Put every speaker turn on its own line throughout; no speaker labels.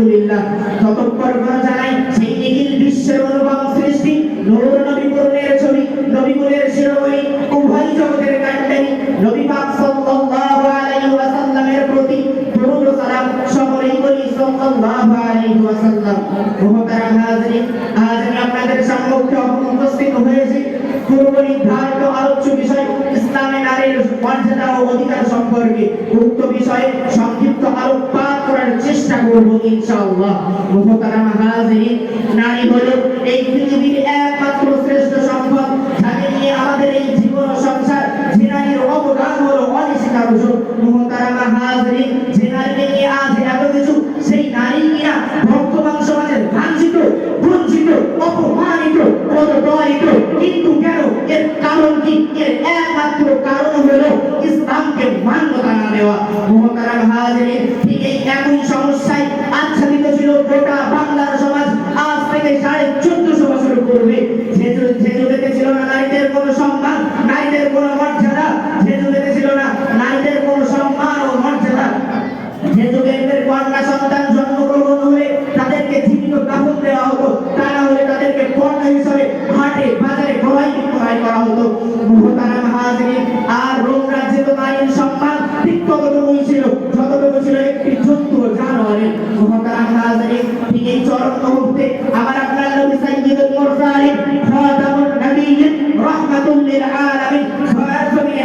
আলহামদুলিল্লাহ। সেই নিখিল বিশ্বের অনুভব সৃষ্টি, নূর নবী ছবি, নবী শিরোমণি, উভয় জগতের কাণ্ডারি নবী পাক সাল্লাল্লাহু আলাইহি ওয়াসাল্লামের প্রতি দরুদ ও সালাম সকলেই বলি সাল্লাল্লাহু আলাইহি ওয়াসাল্লাম। আজ আমি আপনাদের সম্মুখে উপস্থিত হয়েছি। আলোচ্য বিষয়, ইসলামে নারীর মর্যাদা ও অধিকার সম্পর্কে বিষয়ে সংক্ষিপ্ত আলোকপাত করার চেষ্টা করব ইনশাআল্লাহ। তারা হাজিরিন নারী হলো এই পৃথিবীর একমাত্র এর কারণ কি এর একমাত্র কারণ হলো ইসলামকে মান্যতা না দেওয়া। মুহতারাম হাজিরিন ঠিক আচ্ছাদিত বাজারে গড়াই করা হতো মুহতারাম হাজিরিন আর রোম রাজ্যে তো নারীর সম্মান ঠিক ছিল যতটুকু ছিল একটি জন্তু জানোয়ারের মুহতারাম হাজিরিন ঠিক এই চরম মুহূর্তে আমার আপনার নবী সাইয়্যিদুল মুরসালিন খাতামুন নবিয়্যিন রাহমাতুল লিল আলামিন সবার জমিনে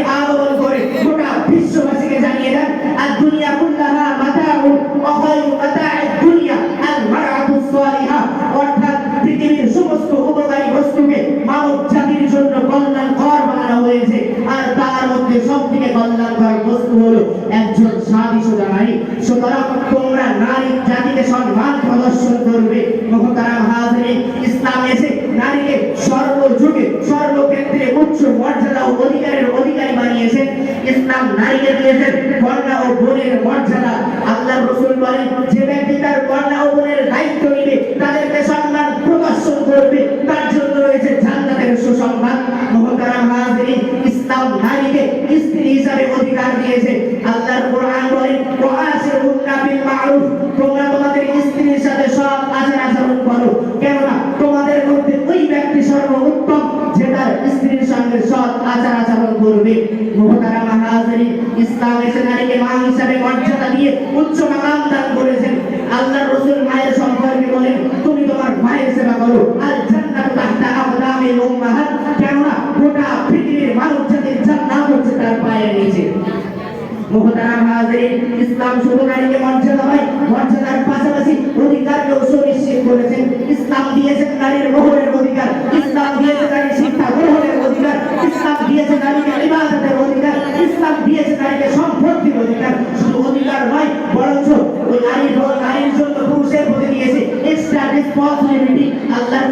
করে গোটা বিশ্ববাসীকে জানিয়ে দেন আর দুনিয়া কুল্লাহা মাতাউ ওয়া খায়রু মাতা'আদ দুনিয়া আল মারআতু সালিহা অর্থাৎ পৃথিবীর সমস্ত উপকারী বস্তুকে মানব জাতির জন্য কল্যাণকর বানানো হয়েছে আর তার মধ্যে সবথেকে কল্যাণকর বস্তু হলো একজন সাদী সোজা নারী সুতরাং তোমরা নারী জাতিকে সম্মান প্রদর্শন করবে। মহতারাম হাজরিন ইসলাম এসে নারীকে সর্বযুগে, সর্বক্ষেত্রে উচ্চ মর্যাদা ও অধিকারের অধিকারী বানিয়েছে। ইসলাম নারীকে দিয়েছেন কন্যা ও বোনের মর্যাদা। আল্লাহ রসুল বলেন, যে ব্যক্তি তার কন্যা ও বোনের দায়িত্ব নিবে, তাদেরকে সম্মান প্রদর্শন করবে। তার জন্য রয়েছে জান্নাতের সুসংবাদ। মহতারাম হাজরিন ইসলাম নারীকে স্ত্রী হিসাবে অধিকার দিয়েছে। আল্লাহর কোরআন বলেন ওয়াসিরুন্না বিল মারুফ তোমরা তোমাদের স্ত্রীর সাথে সব আচার আচরণ করো কেননা তোমাদের মধ্যে ওই ব্যক্তি সর্বোত্তম যে তার স্ত্রীর সঙ্গে সৎ আচার আচরণ করবে। মুহতারাম হাজরিন ইসলাম এসে নারীকে মা হিসাবে মর্যাদা দিয়ে উচ্চ মাকাম দান করেছেন। আল্লাহর রাসূল মায়ের সম্পর্কে বলেন, তুমি তোমার মায়ের সেবা করো। আল জান্নাতু তাহতা আকদামিল উম্মাহাত। কেননা গোটা পৃথিবীর মানব জাতির জান্নাত হচ্ছে তার পায়ের নিচে। মুহতারাম হাজিরিন ইসলাম শুধু নারীকে মর্যাদা হয় মর্যাদার পাশাপাশি অধিকারকেও সুনিশ্চিত করেছেন। ইসলাম দিয়েছেন নারীর গ্রহণের অধিকার। অধিকার ইসলাম দিয়েছে নারীকে ইবাদতের অধিকার জন্য পুরুষের প্রতি দিয়েছে আল্লাহর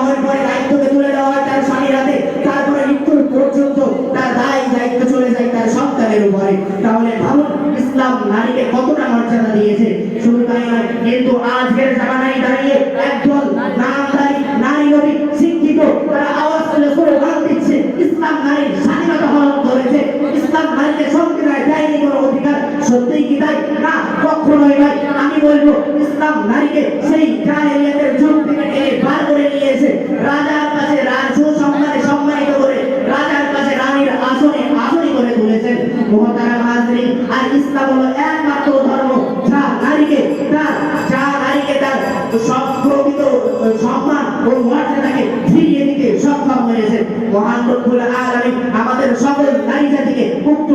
তারপরে পরে দায়িত্বকে তুলে দেওয়া তার স্বামীর হাতে। তারপরে মৃত্যুর পর্যন্ত তার দায় দায়িত্ব চলে যায় তার সন্তানের উপরে। তাহলে ভাবুন, ইসলাম নারীকে কতটা মর্যাদা দিয়েছে? শুধু তাই নয়, কিন্তু আজকের জামানায় দাঁড়িয়ে একদল নামধারী, নারী নবী শিক্ষিত, তারা আওয়াজ তুলে স্লোগান দিচ্ছে। ইসলাম নারীর স্বাধীনতা হরণ করেছে। ইসলাম নারীকে সংবিধানে দেয়নি কোনো অধিকার। সত্যিই কি তাই? না, কখনোই নয়। আমি বলব, ইসলাম নারীকে সেই জাহেলিয়াতের যুগ থেকে রাজার কাছে রাজ্য সম্মানে সম্মানিত করে, রাজার কাছে রানীর আসনে আসনে করে তুলেছেন। মহাতারা হাজরি আর ইসলাম হলো একমাত্র ধর্ম। যা নারীকে তার যা নারীকে তার সম্প্রবিত সম্মান ও মর্যাদাকে ফিরিয়ে দিতে সক্ষম হয়েছে মহান রব্বুল আলামিন আমাদের সকল নারী জাতিকে মুক্ত